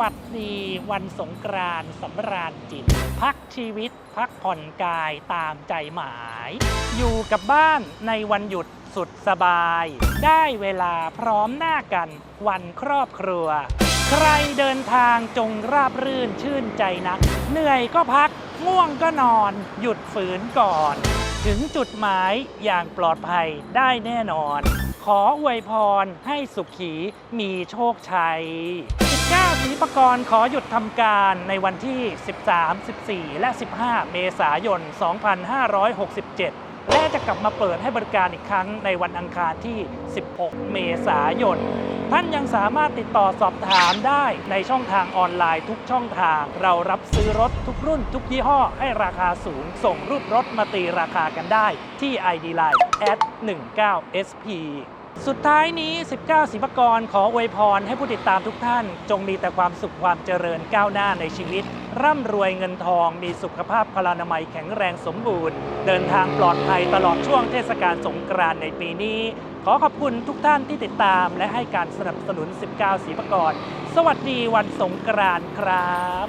วัสดีวันสงกรานต์สำราญจิต พักชีวิตพักผ่อนกายตามใจหมาย อยู่กับบ้านในวันหยุดสุดสบาย ได้เวลาพร้อมหน้ากันวันครอบครัว ใครเดินทางจงราบรื่นชื่นใจนัก เหนื่อยก็พักง่วงก็นอน หยุดฝืนก่อน ถึงจุดหมายอย่างปลอดภัยได้แน่นอน ขออวยพรให้สุขีมีโชคชัย 19สีปกรณ์ขอหยุดทำการในวันที่ 13 14 และ 15 เมษายน 2567 และจะกลับมาเปิดให้บริการอีกครั้งในวันอังคารที่ 16 เมษายน ท่านยังสามารถติดต่อสอบถามได้ในช่องทางออนไลน์ทุกช่องทาง เรารับซื้อรถทุกรุ่นทุกยี่ห้อให้ราคาสูง ส่งรูปรถมาตีราคากันได้ที่ idline@19sp สุดท้ายนี้ 19 ศิลปกรขออวยพรให้ผู้ติดตามทุกท่าน จงมีแต่ความสุขความเจริญก้าวหน้าในชีวิต ร่ำรวยเงินทอง มีสุขภาพพลานามัยแข็งแรงสมบูรณ์ เดินทางปลอดภัยตลอดช่วงเทศกาลสงกรานต์ในปีนี้ ขอขอบคุณทุกท่านที่ติดตาม และให้การสนับสนุน 19 ศิลปกร สวัสดีวันสงกรานต์ครับ